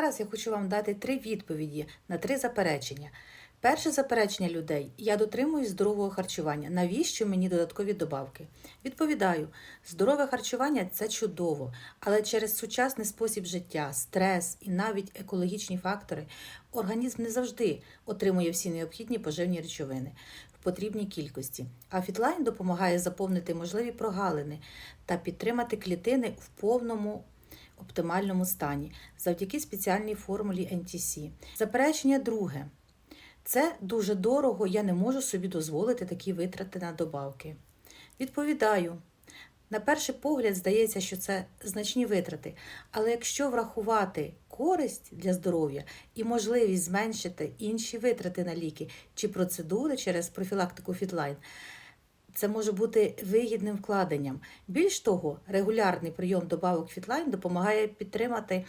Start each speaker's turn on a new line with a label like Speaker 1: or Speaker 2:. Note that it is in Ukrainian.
Speaker 1: Зараз я хочу вам дати три відповіді на три заперечення. Перше заперечення людей: я дотримуюсь здорового харчування. Навіщо мені додаткові добавки? Відповідаю, здорове харчування це чудово, але через сучасний спосіб життя, стрес і навіть екологічні фактори організм не завжди отримує всі необхідні поживні речовини в потрібній кількості. А фітлайн допомагає заповнити можливі прогалини та підтримати клітини в повному оптимальному стані завдяки спеціальній формулі NTC. Заперечення друге. Це дуже дорого, я не можу собі дозволити такі витрати на добавки. Відповідаю. На перший погляд здається, що це значні витрати, але якщо врахувати користь для здоров'я і можливість зменшити інші витрати на ліки чи процедури через профілактику фітлайн, це може бути вигідним вкладенням. Більш того, регулярний прийом добавок фітлайн допомагає підтримати